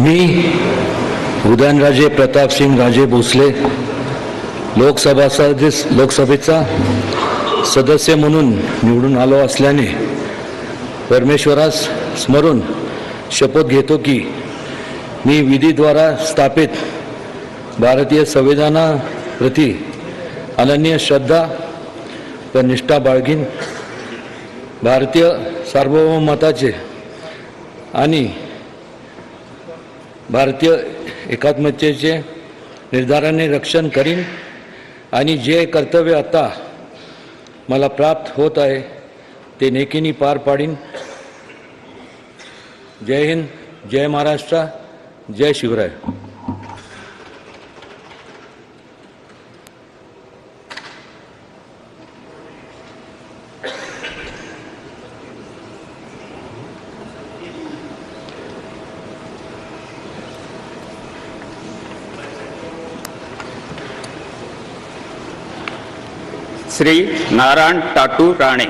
मी उदयनराजे प्रतापसिंग राजे भोसले लोकसभा लोकसभेचा सदस्य म्हणून निवडून आलो असल्याने परमेश्वरास स्मरून शपथ घेतो की मी विधीद्वारा स्थापित भारतीय संविधानाप्रती अनन्य श्रद्धा व निष्ठा बाळगीन भारतीय सार्वभौमताचे आणि भारतीय एकात्मतेचे निर्धाराने रक्षण करीन आणि जे कर्तव्य आता मला प्राप्त होत आहे ते नेकीनी पार पाडीन. जय हिंद जय महाराष्ट्र जय शिवराय. శ్రీ నారాయణ్ టాటు రాణి.